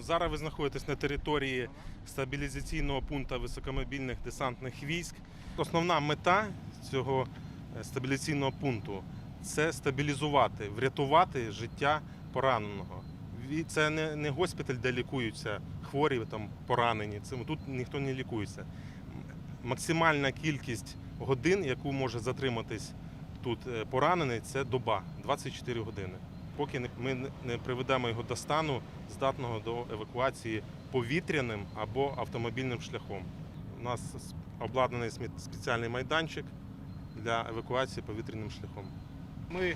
Зараз ви знаходитесь на території стабілізаційного пункту високомобільних десантних військ. Основна мета цього е, стабілізаційного пункту це стабілізувати, врятувати життя пораненого. Це не, госпіталь, де лікуються хворі, там поранені. Тут ніхто не лікується. Максимальна кількість годин, яку може затриматись тут е, поранений, це доба 24 години Поки не- ми не- не приведемо його до стану, здатного до евакуації повітряним або автомобільним шляхом. У нас с- обладнаний смі- спеціальний майданчик для евакуації повітряним шляхом. Мы,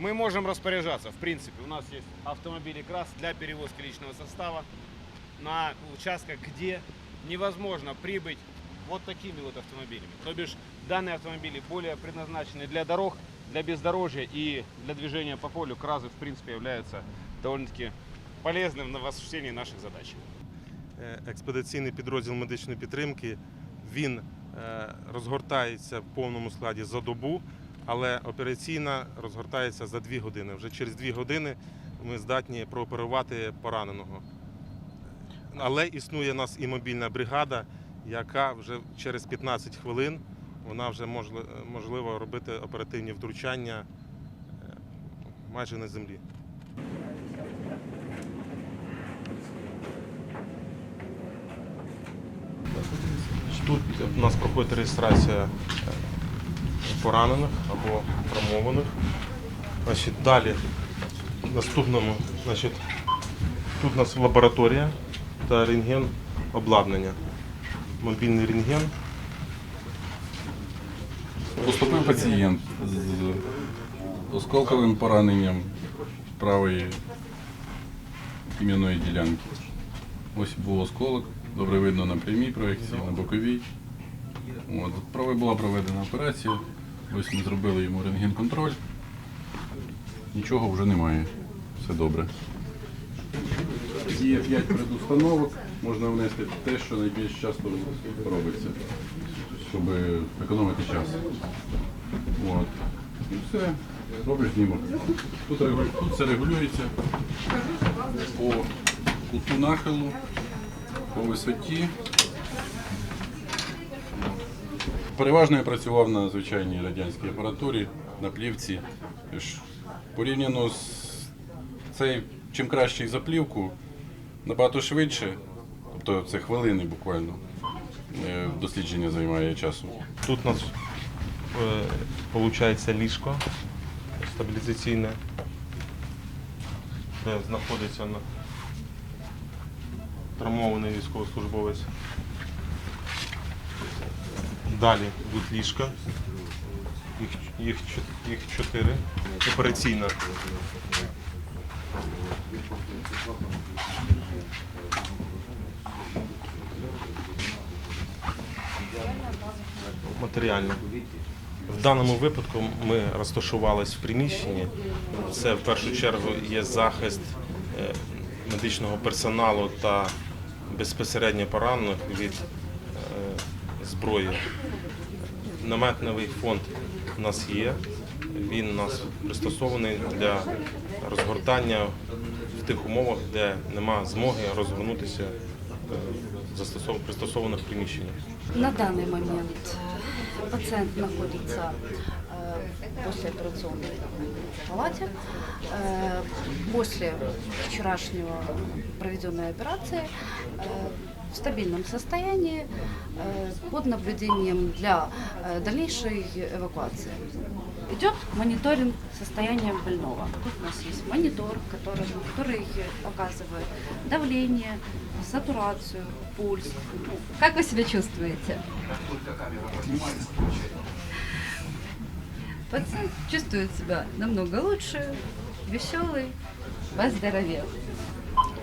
мы можем распоряжаться. В принципе, у нас есть автомобили КРАС для перевозки личного состава на участках, где невозможно прибыть вот такими вот автомобилями. То бишь, данные автомобили более предназначены для дорог, для бездорожья и для движения по полю. КРАЗы, в принципе, являются довольно-таки полезным в осуществлении наших задач. Е, Експедиційний підрозділ медичної підтримки він е, розгортається в повному складі за добу, але операційна розгортається за дві години. Вже через дві години ми здатні прооперувати пораненого. Але існує у нас і мобільна бригада, яка вже через 15 хвилин вона вже можливо робити оперативні втручання е, майже на землі. Тут у нас проходить реєстрація е, поранених або травмованих. Значить, далі наступному, значить, тут у нас лабораторія та рентген обладнання. Мобільний рентген. Поступив пацієнт з осколковим пораненням правої ім'яної ділянки. Ось був осколок, добре видно на прямій проекції, на боковій. От. Була проведена операція, ось ми зробили йому рентген-контроль. Нічого вже немає, все добре. Є 5 предустановок, можна внести те, що найбільш часто робиться, щоб економити час. От. І все, робиш знімок. Тут. Тут все регулюється по куту нахилу, по висоті. Переважно я працював на звичайній радянській апаратурі, на плівці. Порівняно з цей, чим краще за плівку, набагато швидше, тобто це хвилини буквально. е, Дослідження займає часу. Тут у нас виходить ліжко стабілізаційне, де знаходиться на травмований військовослужбовець. Далі йдуть ліжка. Їх, їх, їх чотири. Операційна. Матеріально. В даному випадку ми розташувалися в приміщенні. Це в першу чергу є захист е, медичного персоналу та безпосередньо поранених від е, зброї. Наметновий фонд у нас є. Він у нас пристосований для розгортання в тих умовах, де нема змоги розгорнутися застосов- пристосованих приміщеннях. На данный момент э, пациент находится э, в послеоперационной палате. Э, После вчерашнего проведенной операции э, в стабильном состоянии э, под наблюдением для э, дальнейшей эвакуации. Идет мониторинг состояния больного. Тут у нас есть монитор, который, который показывает давление, сатурацию, пульс. Как вы себя чувствуете? Пациент чувствует себя намного лучше, веселый, поздоровел.